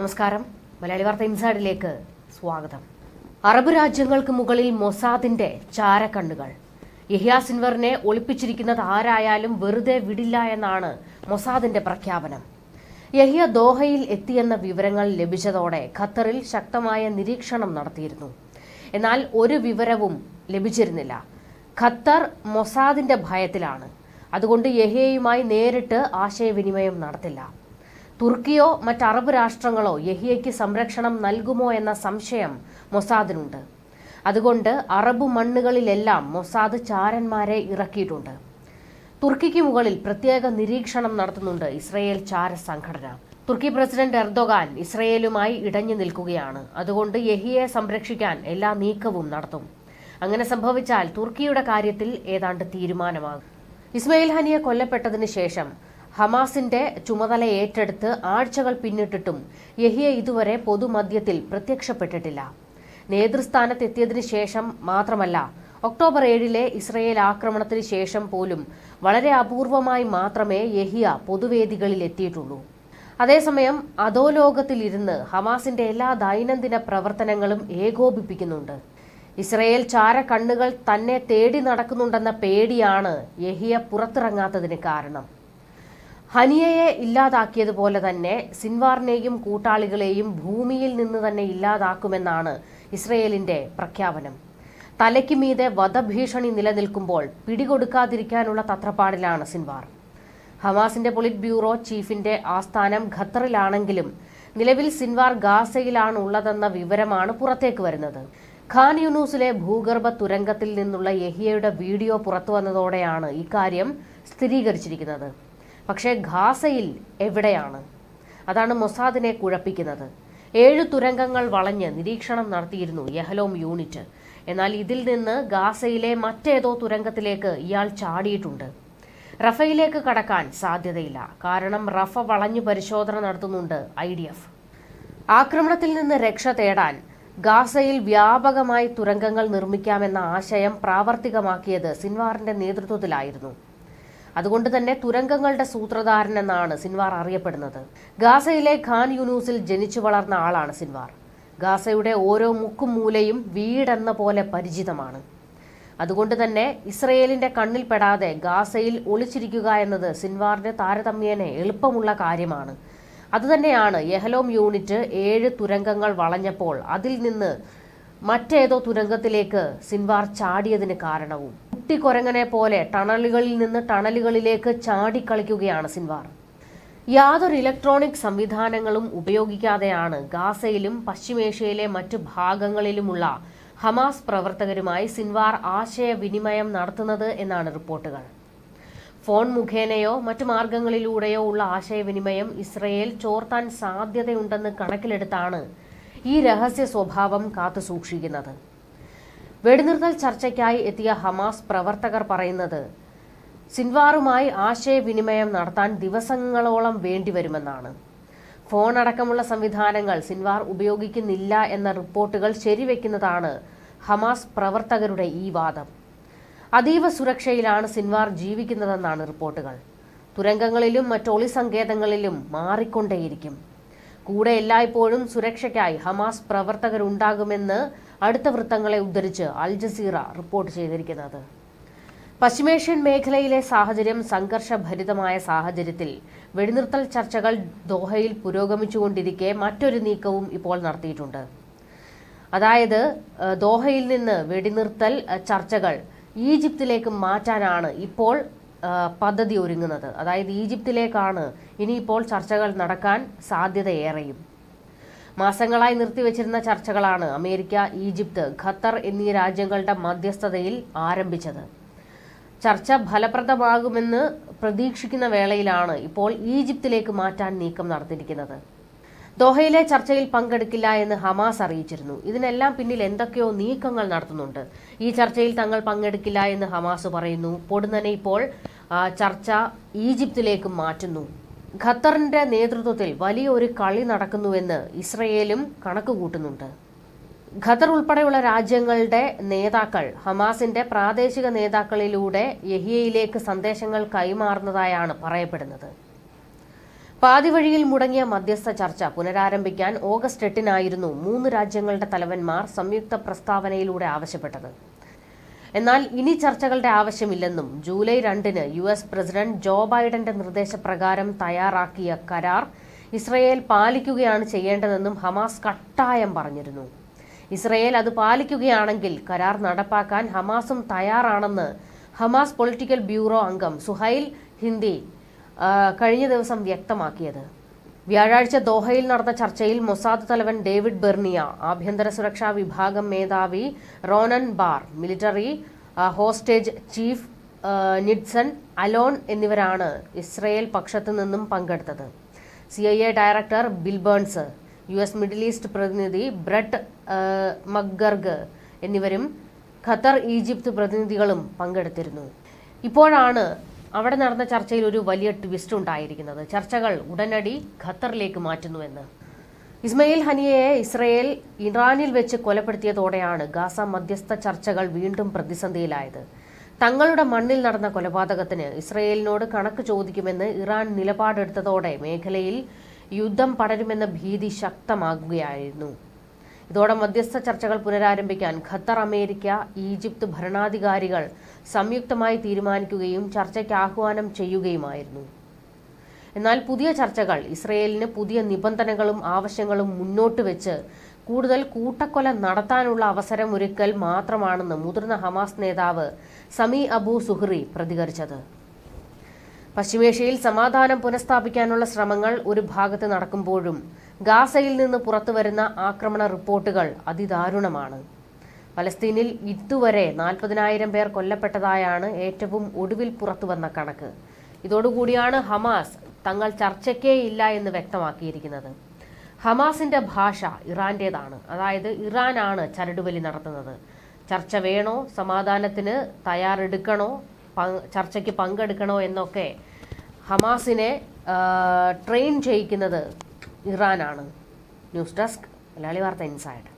നമസ്കാരം. മലയാളി വാർത്ത ഇൻസൈഡിലേക്ക് സ്വാഗതം. അറബ് രാജ്യങ്ങൾക്ക് മുകളിൽ മൊസാദിന്റെ ചാരക്കണ്ണുകൾ. യഹിയ സിൻവറിനെ ഒളിപ്പിച്ചിരിക്കുന്നത് ആരായാലും വെറുതെ വിടില്ല എന്നാണ് മൊസാദിന്റെ പ്രഖ്യാപനം. യഹിയ ദോഹയിൽ എത്തിയെന്ന വിവരങ്ങൾ ലഭിച്ചതോടെ ഖത്തറിൽ ശക്തമായ നിരീക്ഷണം നടത്തിയിരുന്നു. എന്നാൽ ഒരു വിവരവും ലഭിച്ചിരുന്നില്ല. ഖത്തർ മൊസാദിന്റെ ഭയത്തിലാണ്. അതുകൊണ്ട് യഹിയയുമായി നേരിട്ട് ആശയവിനിമയം നടത്തില്ല. തുർക്കിയോ മറ്റ് അറബ് രാഷ്ട്രങ്ങളോ യഹിയയ്ക്ക് സംരക്ഷണം നൽകുമോ എന്ന സംശയം മൊസാദിനുണ്ട്. അതുകൊണ്ട് അറബ് മണ്ണുകളിലെല്ലാം മൊസാദ് ചാരന്മാരെ ഇറക്കിയിട്ടുണ്ട്. തുർക്കിക്ക് മുകളിൽ പ്രത്യേക നിരീക്ഷണം നടത്തുന്നുണ്ട് ഇസ്രയേൽ ചാര സംഘടന തുർക്കി പ്രസിഡന്റ് എർദോഗാൻ ഇസ്രയേലുമായി ഇടഞ്ഞു നിൽക്കുകയാണ്. അതുകൊണ്ട് യഹിയെ സംരക്ഷിക്കാൻ എല്ലാ നീക്കവും നടത്തും. അങ്ങനെ സംഭവിച്ചാൽ തുർക്കിയുടെ കാര്യത്തിൽ ഏതാണ്ട് തീരുമാനമാകും. ഇസ്മയിൽ ഹനിയെ കൊല്ലപ്പെട്ടതിന് ശേഷം ഹമാസിന്റെ ചുമതല ഏറ്റെടുത്ത് ആഴ്ചകൾ പിന്നിട്ടിട്ടും യഹിയ ഇതുവരെ പൊതുമധ്യത്തിൽ പ്രത്യക്ഷപ്പെട്ടിട്ടില്ല. നേതൃസ്ഥാനത്തെത്തിയതിനു ശേഷം മാത്രമല്ല ഒക്ടോബർ ഏഴിലെ ഇസ്രയേൽ ആക്രമണത്തിന് ശേഷം പോലും വളരെ അപൂർവമായി മാത്രമേ യഹിയ പൊതുവേദികളിൽ എത്തിയിട്ടുള്ളൂ. അതേസമയം അധോലോകത്തിലിരുന്ന് ഹമാസിന്റെ എല്ലാ ദൈനംദിന പ്രവർത്തനങ്ങളും ഏകോപിപ്പിക്കുന്നുണ്ട്. ഇസ്രയേൽ ചാര കണ്ണുകൾ തന്നെ തേടി നടക്കുന്നുണ്ടെന്ന പേടിയാണ് യഹിയ പുറത്തിറങ്ങാത്തതിന് കാരണം. ഹനിയയെ ഇല്ലാതാക്കിയതുപോലെ തന്നെ സിൻവാറിനെയും കൂട്ടാളികളെയും ഭൂമിയിൽ നിന്ന് തന്നെ ഇല്ലാതാക്കുമെന്നാണ് ഇസ്രയേലിന്റെ പ്രഖ്യാപനം. തലയ്ക്ക് മീതെ വധഭീഷണി നിലനിൽക്കുമ്പോൾ പിടികൊടുക്കാതിരിക്കാനുള്ള തത്രപ്പാടിലാണ് സിൻവാർ. ഹമാസിന്റെ പൊളിറ്റ് ബ്യൂറോ ചീഫിന്റെ ആസ്ഥാനം ഖത്തറിലാണെങ്കിലും നിലവിൽ സിൻവാർ ഗാസയിലാണ് ഉള്ളതെന്ന വിവരമാണ് പുറത്തേക്ക് വരുന്നത്. ഖാൻ യൂനൂസിലെ ഭൂഗർഭ തുരങ്കത്തിൽ നിന്നുള്ള യഹിയയുടെ വീഡിയോ പുറത്തുവന്നതോടെയാണ് ഇക്കാര്യം സ്ഥിരീകരിച്ചിരിക്കുന്നത്. പക്ഷേ ഖാസയിൽ എവിടെയാണ്? അതാണ് മൊസാദിനെ കുഴപ്പിക്കുന്നത്. ഏഴ് തുരങ്കങ്ങൾ വളഞ്ഞ് നിരീക്ഷണം നടത്തിയിരുന്നു യഹലോം യൂണിറ്റ്. എന്നാൽ ഇതിൽ നിന്ന് ഗാസയിലെ മറ്റേതോ തുരങ്കത്തിലേക്ക് ഇയാൾ ചാടിയിട്ടുണ്ട്. റഫയിലേക്ക് കടക്കാൻ സാധ്യതയില്ല. കാരണം റഫ വളഞ്ഞു പരിശോധന നടത്തുന്നുണ്ട് ഐ ഡി എഫ്. ആക്രമണത്തിൽ നിന്ന് രക്ഷ തേടാൻ ഗാസയിൽ വ്യാപകമായി തുരങ്കങ്ങൾ നിർമ്മിക്കാമെന്ന ആശയം പ്രാവർത്തികമാക്കിയത് സിൻവാറിന്റെ നേതൃത്വത്തിലായിരുന്നു. അതുകൊണ്ട് തന്നെ തുരങ്കങ്ങളുടെ സൂത്രധാരൻ എന്നാണ് സിൻവാർ അറിയപ്പെടുന്നത്. ഗാസയിലെ ഖാൻ യൂനൂസിൽ ജനിച്ചു വളർന്ന ആളാണ് സിൻവാർ. ഗാസയുടെ ഓരോ മുക്കും മൂലയും വീടെന്ന പോലെ പരിചിതമാണ്. അതുകൊണ്ട് തന്നെ ഇസ്രയേലിന്റെ കണ്ണിൽപ്പെടാതെ ഗാസയിൽ ഒളിച്ചിരിക്കുക എന്നത് സിൻവാറിന് താരതമ്യേന എളുപ്പമുള്ള കാര്യമാണ്. അതുതന്നെയാണ് യഹലോം യൂണിറ്റ് ഏഴ് തുരങ്കങ്ങൾ വളഞ്ഞപ്പോൾ അതിൽ നിന്ന് മറ്റേതോ തുരങ്കത്തിലേക്ക് സിൻവാർ ചാടിയതിന് കാരണവും. കുട്ടിക്കൊരങ്ങനെ പോലെ ടണലുകളിൽ നിന്ന് ടണലുകളിലേക്ക് ചാടിക്കളിക്കുകയാണ് സിൻവാർ. യാതൊരു ഇലക്ട്രോണിക് സംവിധാനങ്ങളും ഉപയോഗിക്കാതെയാണ് ഗാസയിലും പശ്ചിമേഷ്യയിലെ മറ്റു ഭാഗങ്ങളിലുമുള്ള ഹമാസ് പ്രവർത്തകരുമായി സിൻവാർ ആശയവിനിമയം നടത്തുന്നത് എന്നാണ് റിപ്പോർട്ടുകൾ. ഫോൺ മുഖേനയോ മറ്റു മാർഗങ്ങളിലൂടെയോ ഉള്ള ആശയവിനിമയം ഇസ്രയേൽ ചോർത്താൻ സാധ്യതയുണ്ടെന്ന് കണക്കിലെടുത്താണ് ഈ രഹസ്യ സ്വഭാവം കാത്തുസൂക്ഷിക്കുന്നത്. വെടിനിർത്തൽ ചർച്ചയ്ക്കായി എത്തിയ ഹമാസ് പ്രവർത്തകർ പറയുന്നത് സിൻവാറുമായി ആശയവിനിമയം നടത്താൻ ദിവസങ്ങളോളം വേണ്ടിവരുമെന്നാണ്. ഫോൺ അടക്കമുള്ള സംവിധാനങ്ങൾ സിൻവാർ ഉപയോഗിക്കുന്നില്ല എന്ന റിപ്പോർട്ടുകൾ ശരിവെക്കുന്നതാണ് ഹമാസ് പ്രവർത്തകരുടെ ഈ വാദം. അതീവ സുരക്ഷയിലാണ് സിൻവാർ ജീവിക്കുന്നതെന്നാണ് റിപ്പോർട്ടുകൾ. തുരങ്കങ്ങളിലും മറ്റ് ഒളി സങ്കേതങ്ങളിലും മാറിക്കൊണ്ടേയിരിക്കും. കൂടെ എല്ലായ്പ്പോഴും സുരക്ഷയ്ക്കായി ഹമാസ് പ്രവർത്തകരുണ്ടാകുമെന്ന് അടുത്ത വൃത്തങ്ങളെ ഉദ്ധരിച്ച് അൽ ജസീറ റിപ്പോർട്ട് ചെയ്തിരിക്കുന്നത്. പശ്ചിമേഷ്യൻ മേഖലയിലെ സാഹചര്യം സംഘർഷഭരിതമായ സാഹചര്യത്തിൽ വെടിനിർത്തൽ ചർച്ചകൾ ദോഹയിൽ പുരോഗമിച്ചുകൊണ്ടിരിക്കെ മറ്റൊരു നീക്കവും ഇപ്പോൾ നടത്തിയിട്ടുണ്ട്. അതായത് ദോഹയിൽ നിന്ന് വെടിനിർത്തൽ ചർച്ചകൾ ഈജിപ്തിലേക്ക് മാറ്റാനാണ് ഇപ്പോൾ പദ്ധതി ഒരുങ്ങുന്നത്. അതായത് ഈജിപ്തിലേക്കാണ് ഇനിയിപ്പോൾ ചർച്ചകൾ നടക്കാൻ സാധ്യതയേറെയും. മാസങ്ങളായി നിർത്തിവച്ചിരുന്ന ചർച്ചകളാണ് അമേരിക്ക ഈജിപ്ത് ഖത്തർ എന്നീ രാജ്യങ്ങളുടെ മധ്യസ്ഥതയിൽ ആരംഭിച്ചത്. ചർച്ച ഫലപ്രദമാകുമെന്ന് പ്രതീക്ഷിക്കുന്ന വേളയിലാണ് ഇപ്പോൾ ഈജിപ്തിലേക്ക് മാറ്റാൻ നീക്കം നടത്തിയിരിക്കുന്നത്. ദോഹയിലെ ചർച്ചയിൽ പങ്കെടുക്കില്ല എന്ന് ഹമാസ് അറിയിച്ചിരുന്നു. ഇതിനെല്ലാം പിന്നിൽ എന്തൊക്കെയോ നീക്കങ്ങൾ നടത്തുന്നുണ്ട്. ഈ ചർച്ചയിൽ തങ്ങൾ പങ്കെടുക്കില്ല എന്ന് ഹമാസ് പറയുന്നു. പൊടുന്നനെ ഇപ്പോൾ ചർച്ച ഈജിപ്തിലേക്ക് മാറ്റുന്നു. ഖത്തറിന്റെ നേതൃത്വത്തിൽ വലിയ ഒരു കളി നടക്കുന്നുവെന്ന് ഇസ്രയേലും കണക്കുകൂട്ടുന്നുണ്ട്. ഖത്തർ ഉൾപ്പെടെയുള്ള രാജ്യങ്ങളുടെ നേതാക്കൾ ഹമാസിന്റെ പ്രാദേശിക നേതാക്കളിലൂടെ യഹിയയിലേക്ക് സന്ദേശങ്ങൾ കൈമാറുന്നതായാണ് പറയപ്പെടുന്നത്. പാതിവഴിയിൽ മുടങ്ങിയ മധ്യസ്ഥ ചർച്ച പുനരാരംഭിക്കാൻ ഓഗസ്റ്റ് എട്ടിനായിരുന്നു മൂന്ന് രാജ്യങ്ങളുടെ തലവന്മാർ സംയുക്ത പ്രസ്താവനയിലൂടെ ആവശ്യപ്പെട്ടത്. എന്നാൽ ഇനി ചർച്ചകളുടെ ആവശ്യമില്ലെന്നും ജൂലൈ രണ്ടിന് യു എസ് പ്രസിഡന്റ് ജോ ബൈഡന്റെ നിർദ്ദേശപ്രകാരം തയ്യാറാക്കിയ കരാർ ഇസ്രയേൽ പാലിക്കുകയാണ് ചെയ്യേണ്ടതെന്നും ഹമാസ് കട്ടായം പറഞ്ഞിരുന്നു. ഇസ്രയേൽ അത് പാലിക്കുകയാണെങ്കിൽ കരാർ നടപ്പാക്കാൻ ഹമാസും തയ്യാറാണെന്ന് ഹമാസ് പൊളിറ്റിക്കൽ ബ്യൂറോ അംഗം സുഹൈൽ ഹിന്ദി കഴിഞ്ഞ ദിവസം വ്യക്തമാക്കിയത്. വ്യാഴാഴ്ച ദോഹയിൽ നടന്ന ചർച്ചയിൽ മൊസാദ് തലവൻ ഡേവിഡ് ബെർണിയ ആഭ്യന്തര സുരക്ഷാ വിഭാഗം മേധാവി Ronen Bar military hostage chief Nitzan Alon എന്നിവരാണ് ഇസ്രയേൽ പക്ഷത്തു നിന്നും പങ്കെടുത്തത്. C I A director Bill Burns U S middle east പ്രതിനിധി ബ്രട്ട് മഗർഗ് എന്നിവരും ഖത്തർ ഈജിപ്ത് പ്രതിനിധികളും പങ്കെടുത്തിരുന്നു. ഇപ്പോഴാണ് അവിടെ നടന്ന ചർച്ചയിൽ ഒരു വലിയ ട്വിസ്റ്റ് ഉണ്ടായിരിക്കുന്നത്. ചർച്ചകൾ ഉടനടി ഖത്തറിലേക്ക് മാറ്റുന്നുവെന്ന്. ഇസ്മയിൽ ഹനിയയെ ഇസ്രയേൽ ഇറാനിൽ വെച്ച് കൊലപ്പെടുത്തിയതോടെയാണ് ഗാസ മധ്യസ്ഥ ചർച്ചകൾ വീണ്ടും പ്രതിസന്ധിയിലായത്. തങ്ങളുടെ മണ്ണിൽ നടന്ന കൊലപാതകത്തിന് ഇസ്രയേലിനോട് കണക്ക് ചോദിക്കുമെന്ന് ഇറാൻ നിലപാടെടുത്തതോടെ മേഖലയിൽ യുദ്ധം പടരുമെന്ന ഭീതി ശക്തമാകുകയായിരുന്നു. ഇതോടെ മധ്യസ്ഥ ചർച്ചകൾ പുനരാരംഭിക്കാൻ ഖത്തർ അമേരിക്ക ഈജിപ്ത് ഭരണാധികാരികൾ സംയുക്തമായി തീരുമാനിക്കുകയും ചർച്ചയ്ക്ക് ആഹ്വാനം ചെയ്യുകയുമായിരുന്നു. എന്നാൽ പുതിയ ചർച്ചകൾ ഇസ്രയേലിന് പുതിയ നിബന്ധനകളും ആവശ്യങ്ങളും മുന്നോട്ട് വെച്ച് കൂടുതൽ കൂട്ടക്കൊല നടത്താനുള്ള അവസരമൊരുക്കൽ മാത്രമാണെന്ന് മുതിർന്ന ഹമാസ് നേതാവ് സമി അബു സുഹ്റി പ്രതികരിച്ചത്. പശ്ചിമേഷ്യയിൽ സമാധാനം പുനഃസ്ഥാപിക്കാനുള്ള ശ്രമങ്ങൾ ഒരു ഭാഗത്ത് നടക്കുമ്പോഴും ഗാസയിൽ നിന്ന് പുറത്തുവരുന്ന ആക്രമണ റിപ്പോർട്ടുകൾ അതിദാരുണമാണ്. പലസ്തീനിൽ ഇതുവരെ നാൽപ്പതിനായിരം പേർ കൊല്ലപ്പെട്ടതായാണ് ഏറ്റവും ഒടുവിൽ പുറത്തുവന്ന കണക്ക്. ഇതോടുകൂടിയാണ് ഹമാസ് തങ്ങൾ ചർച്ചയ്ക്കേ ഇല്ല എന്ന് വ്യക്തമാക്കിയിരിക്കുന്നത്. ഹമാസിന്റെ ഭാഷ ഇറാന്റേതാണ്. അതായത് ഇറാനാണ് ചരടുവലി നടത്തുന്നത്. ചർച്ച വേണോ? സമാധാനത്തിന് തയ്യാറെടുക്കണോ? ചർച്ചയ്ക്ക് പങ്കെടുക്കണോ എന്നൊക്കെ ഹമാസിനെ ട്രെയിൻ ചെയ്യിക്കുന്നത് ഇറാനാണ്. News desk Malayali Vartha inside.